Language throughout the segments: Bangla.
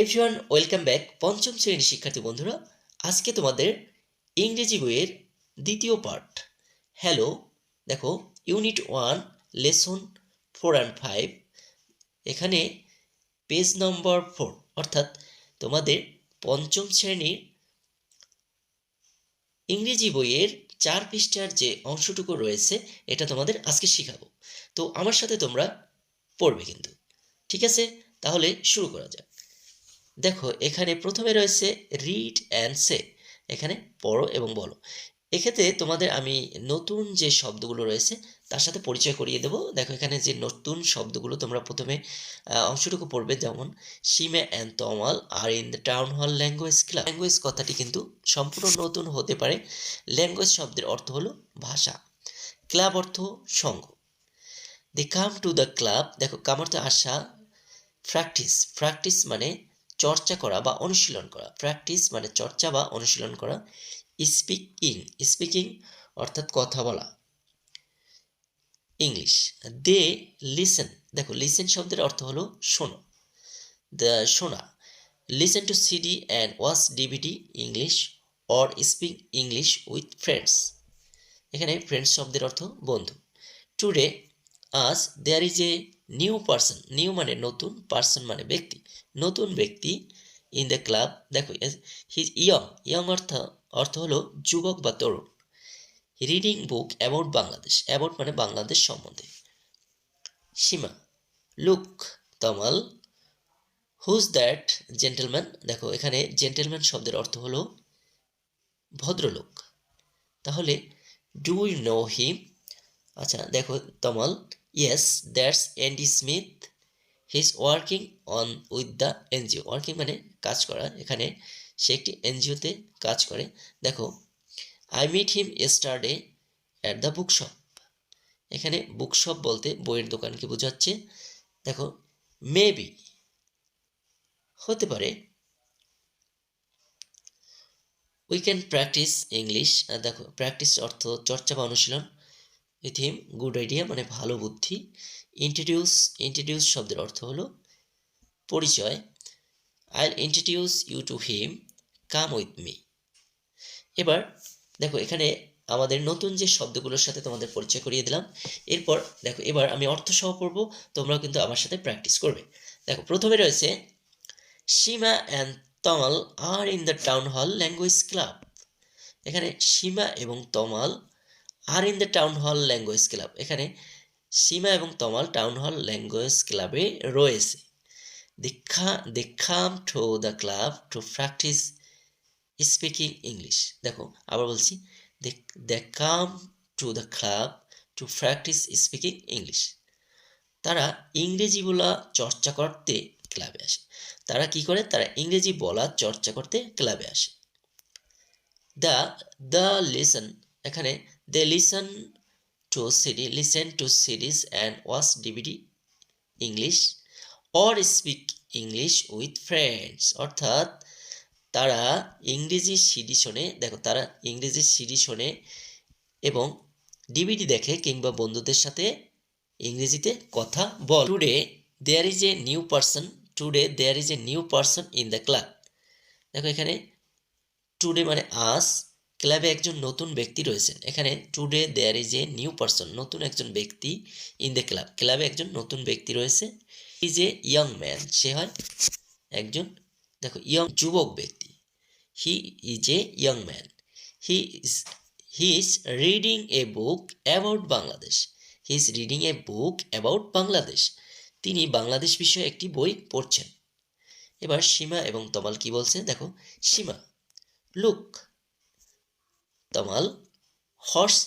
এভরিওয়ান ওয়েলকাম ব্যাক পঞ্চম শ্রেণির শিক্ষার্থী বন্ধুরা, আজকে তোমাদের ইংরেজি বইয়ের দ্বিতীয় পার্ট হ্যালো দেখো unit one lesson four and five এখানে পেজ নম্বর ফোর অর্থাৎ তোমাদের পঞ্চম শ্রেণির ইংরেজি বইয়ের চার পৃষ্ঠার যে অংশটুকু রয়েছে, এটা তোমাদের আজকে শেখাবো। তো আমার সাথে তোমরা পড়বে কিন্তু। ঠিক আছে? তাহলে শুরু করা যাক। দেখো, এখানে প্রথমে রয়েছে রিড অ্যান্ড সে এখানে পড়ো এবং বলো। এক্ষেত্রে তোমাদের আমি নতুন যে শব্দগুলো রয়েছে, তার সাথে পরিচয় করিয়ে দেবো। দেখো, এখানে যে নতুন শব্দগুলো তোমরা প্রথমে অংশটুকু পড়বে, যেমন, Seema and Tamal are in the town hall language club language কথাটি কিন্তু সম্পূর্ণ নতুন হতে পারে। ল্যাঙ্গুয়েজ শব্দের অর্থ হলো ভাষা। ক্লাব অর্থ সংঘ they come to the club দেখো কাম অর্থ আসা। প্র্যাকটিস প্র্যাকটিস মানে চর্চা করা বা অনুশীলন করা। প্র্যাকটিস মানে চর্চা বা অনুশীলন করা। স্পিকিং স্পিকিং অর্থাৎ কথা বলা। ইংলিশ দে লিসেন দেখো লিসেন শব্দের অর্থ হলো শোনো। শোনা। Listen to CD and watch DVD English or speak English with friends এখানে ফ্রেন্ডস শব্দের অর্থ বন্ধু। টুডে আজ there is a new person new মানে নতুন পার্সন মানে ব্যক্তি। নতুন ব্যক্তি ইন দ্য ক্লাব দেখো হিজ ইয়ং ইয়ং অর্থ অর্থ হলো যুবক বা তরুণ। Reading book about Bangladesh about মানে বাংলাদেশ সম্বন্ধে। Seema look Tamal who's that gentleman দেখো, এখানে জেন্টেলম্যান শব্দের অর্থ হলো ভদ্রলোক। তাহলে ডু ইউ নো হিম আচ্ছা দেখো Tamal yes that's Andy Smith he is working on with the NGO working মানে কাজ করা। এখানে সে একটি এনজিওতে কাজ করে। দেখো I meet him yesterday at the book shop এখানে বুক শপ বলতে বইয়ের দোকানকে বোঝাচ্ছে। দেখো মেবি হতে পারে। উই ক্যান প্র্যাকটিস ইংলিশ দেখো প্র্যাকটিস অর্থ চর্চা বা অনুশীলন। উইথ হিম গুড আইডিয়া মানে ভালো বুদ্ধি। ইন্ট্রোডিউস ইন্ট্রোডিউস শব্দের অর্থ হলো পরিচয়। I introduce you to him come with me এবার দেখো এখানে আমাদের নতুন যে শব্দগুলোর সাথে তোমাদের পরিচয় করিয়ে দিলাম। এরপর দেখো এবার আমি অর্থ সহ পড়ব, তোমরাও কিন্তু আমার সাথে প্র্যাকটিস করবে। দেখো প্রথমে রয়েছে, Seema and Tamal are in the town hall language club এখানে সীমা এবং Tamal are in the town hall language club এখানে সীমা এবং তমাল টাউন হল ল্যাঙ্গুয়েজ ক্লাবে রয়েছে। দীক্ষা they come to the club to practise speaking English দেখো, আবার বলছি they come to the club to practise speaking English তারা ইংরেজি বলা চর্চা করতে ক্লাবে আসে। তারা কি করে? তারা ইংরেজি বলা চর্চা করতে ক্লাবে আসে। দ্য দ্য লিসন, এখানে they listen to CD listen to series and watch DVD English or speak English with friends অর্থাৎ, তারা ইংরেজি সিডি শোনে, দেখো তারা ইংরেজি সিডি শোনে এবং ডিভিডি দেখে কিংবা বন্ধুদের সাথে ইংরেজিতে কথা বল। Today there is a new person today there is a new person in the club দেখো এখানে টুডে মানে আজ ক্লাবে একজন নতুন ব্যক্তি রয়েছেন। এখানে today there is a new person নতুন একজন ব্যক্তি ইন দ্য ক্লাব ক্লাবে একজন নতুন ব্যক্তি রয়েছে। ইজ এ ইয়ং ম্যান সে হয় একজন, দেখো ইয়ং যুবক ব্যক্তি। He is a young man he is he is reading a book about Bangladesh he is reading a book about Bangladesh তিনি বাংলাদেশ বিষয়ে একটি বই পড়ছেন। এবার সীমা এবং তমাল কি বলছে? দেখো, সীমা লুক তমাল হর্স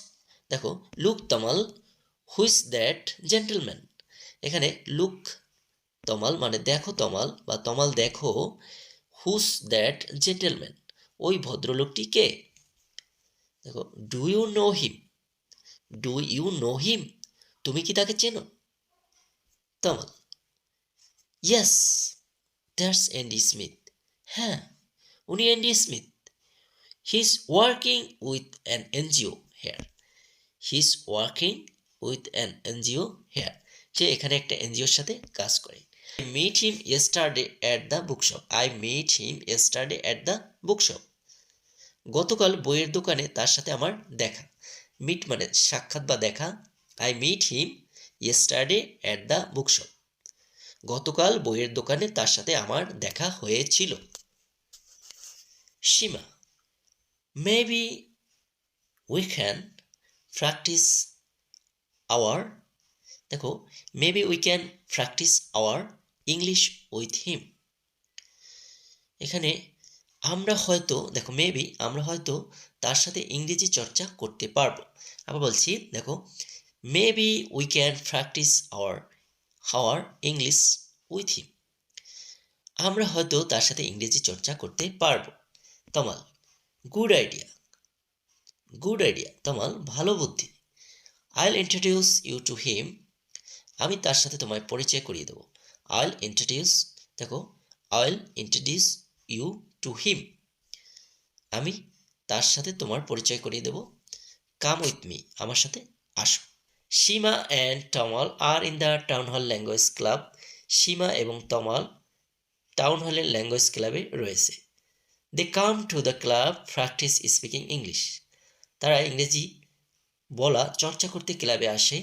দেখো look Tamal who's that gentleman এখানে লুক তমাল মানে দেখো তমাল বা তমাল দেখো হুস দ্যাট জেন্টেলম্যান ওই ভদ্রলোকটি কে? দেখো do you know him do you know him তুমি কি তাকে চেনো? Tamal. Yes that's Andy Smith হ্যাঁ উনি Andy Smith working with an NGO here he is working with an NGO here সে এখানে একটা এনজিওর সাথে কাজ করে। I meet him yesterday at the bookshop. I meet him yesterday at the bookshop. গতকাল বইয়ের দোকানে তার সাথে আমার দেখা। মিট মানে সাক্ষাৎ বা দেখা। I meet him yesterday at the bookshop গতকাল বইয়ের দোকানে তার সাথে আমার দেখা হয়েছিল। Seema. Maybe we can practise our দেখো maybe we can practise our English with him এখানে আমরা হয়তো, দেখো মেবি আমরা হয়তো তার সাথে ইংরেজি চর্চা করতে পারব। আবার বলছি, দেখো maybe we can practise our hour English with him আমরা হয়তো তার সাথে ইংরেজি চর্চা করতে পারব। Tamal good idea good idea Tamal ভালো বুদ্ধি। আইল ইন্ট্রোডিউস ইউ টু হিম আমি তার সাথে তোমায় পরিচয় করিয়ে দেবো। আইল ইন্ট্রোডিউস দেখো আইল ইন্ট্রোডিউস ইউ টু হিম আমি তার সাথে তোমার পরিচয় করিয়ে দেবো। কাম উইথ মি আমার সাথে আসো। Seema and Tamal are in the town hall language club Seema এবং তমাল টাউন হলের ল্যাঙ্গুয়েজ ক্লাবে রয়েছে। They come to the club practise speaking English তারা ইংরেজি বলা চর্চা করতে ক্লাবে আসে।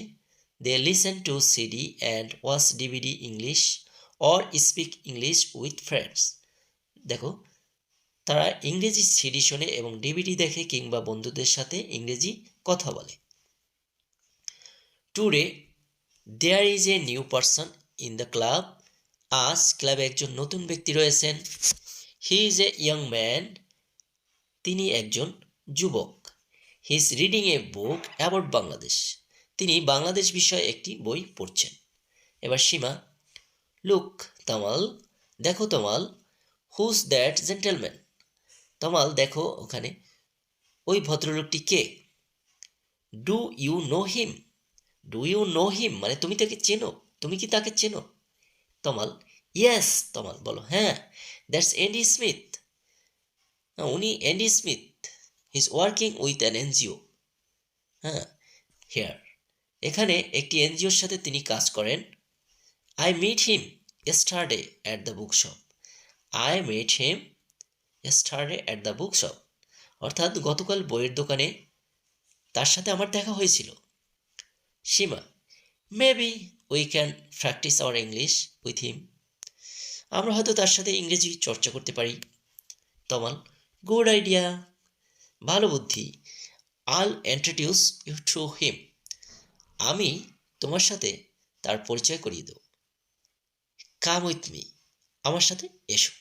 They listen to CD and watch DVD English or speak English with friends দেখো, তারা ইংরেজি সিডি শোনে এবং ডিভিডি দেখে কিংবা বন্ধুদের সাথে ইংরেজি কথা বলে। Today there is a new person in the club আজ ক্লাবে একজন নতুন ব্যক্তি রয়েছেন। He is a young man তিনি একজন যুবক। He is reading a book about Bangladesh তিনি বাংলাদেশ বিষয়ে একটি বই পড়ছেন। এবার সীমা লুক তামাল দেখো Tamal who's that gentleman Tamal দেখো ওখানে, ওই ভদ্রলোকটি কে? Do you know him do you know him মানে তুমি তাকে চেনো। তুমি কি তাকে চেনো? তমাল ইয়েস তমাল বলো হ্যাঁ দ্যাটস এন্ডি স্মিথ উনি Andy Smith is working with an NGO হ্যাঁ হেয়ার এখানে একটি এনজিওর সাথে তিনি কাজ করেন। I meet him yesterday at the book shop I met him yesterday at the book shop অর্থাৎ গতকাল বইয়ের দোকানে তার সাথে আমার দেখা হয়েছিল। Seema maybe we can practise our English with him আমরা হয়তো তার সাথে ইংরেজি চর্চা করতে পারি। তমাল গুড আইডিয়া ভালো বুদ্ধি I'll introduce you to him আমি তোমার সাথে তার পরিচয় করিয়ে দেব। কাম উইথ মি আমার সাথে এসো।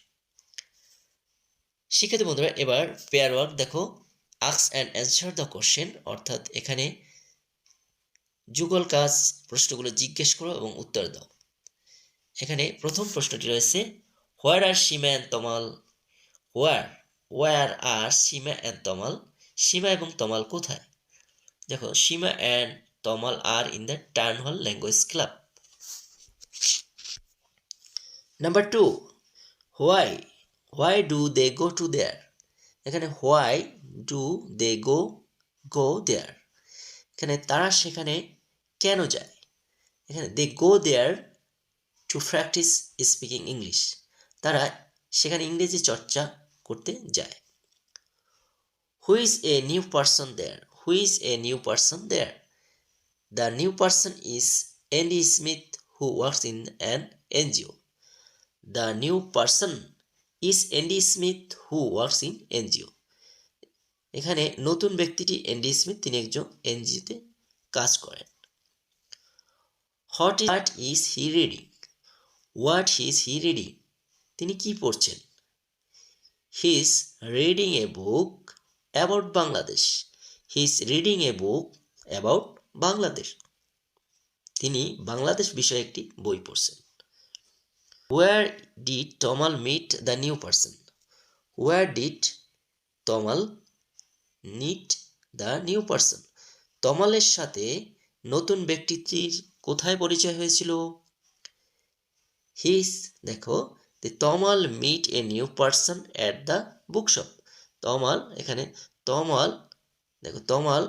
শিক্ষার্থী বন্ধুরা, এবার পেয়ার ওয়ার্ক দেখো। আক্স অ্যান্ড অ্যান্সার দ্য কোশ্চেন অর্থাৎ এখানে যুগল কাজ প্রশ্নগুলো জিজ্ঞেস করো এবং উত্তর দাও। এখানে প্রথম প্রশ্নটি রয়েছে where are Seema and Tamal where where are Seema and Tamal Seema এবং তমাল কোথায়? দেখো Seema and Tamal are in the town hall language club number two why why do they go to there এখানে হোয়াই ডু দে গো গো দেয়ার এখানে তারা সেখানে কেন যায়? এখানে they go there to practice speaking English তারা সেখানে ইংরেজি চর্চা করতে যায়। Who's a new person there who's a new person there the new person is Andy Smith who works in an NGO the new person is Andy Smith who works in NGO এখানে নতুন ব্যক্তিটি এন্ডি স্মিথ তিনি একজন এনজিওতে কাজ করেন। What is he reading what is he reading তিনি কি পড়ছেন? He is reading a book about Bangladesh he is reading a book about Bangladesh তিনি বাংলাদেশ বিষয়ে একটি বই পড়ছেন। Where did Tamal meet the new person where did Tamal meet the new person তমালের সাথে নতুন ব্যক্তিটির কোথায় পরিচয় হয়েছিল? হিস দেখো দি Tamal meet a new person at the bookshop Tamal এখানে তমাল দেখো Tamal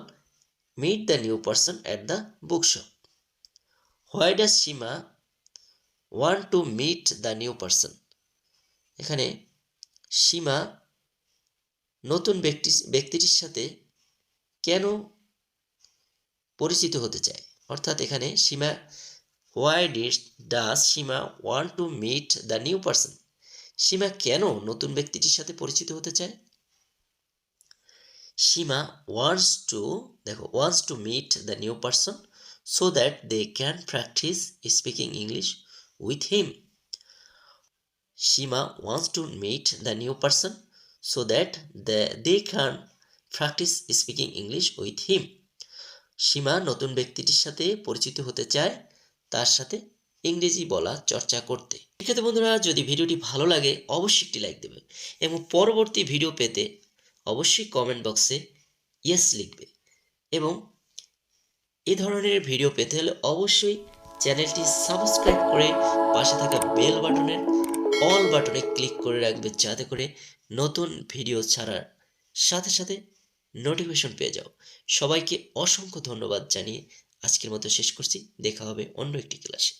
meet the new person at the bookshop why does Seema want to meet the new person এখানে সীমা নতুন ব্যক্তি, ব্যক্তিটির সাথে কেন পরিচিত হতে চায়? অর্থাৎ এখানে Seema why did does Seema want to meet the new person Seema কেন নতুন ব্যক্তিটির সাথে পরিচিত হতে চায়? সীমা ওয়ান্টস টু দেখো wants to meet the new person so that they can practice speaking English with him Seema wants to meet the new person so that they can practice speaking English with him Seema নতুন ব্যক্তিটির সাথে পরিচিত হতে চায় তার সাথে ইংরেজি বলা চর্চা করতে। এক্ষেত্রে বন্ধুরা, যদি ভিডিওটি ভালো লাগে, অবশ্যই একটি লাইক দেবে এবং পরবর্তী ভিডিও পেতে অবশ্যই কমেন্ট বক্সে ইয়েস লিখবে এবং এ ধরনের ভিডিও পেতে হলে অবশ্যই চ্যানেলটি সাবস্ক্রাইব করে পাশে থাকা বেল বাটনের অল বাটনে ক্লিক করে রাখবে, যাতে করে নতুন ভিডিও ছাড়ার সাথে সাথে নোটিফিকেশন পেয়ে যাও। সবাইকে অসংখ্য ধন্যবাদ জানিয়ে আজকের মতো শেষ করছি। দেখা হবে অন্য একটি ক্লাসে।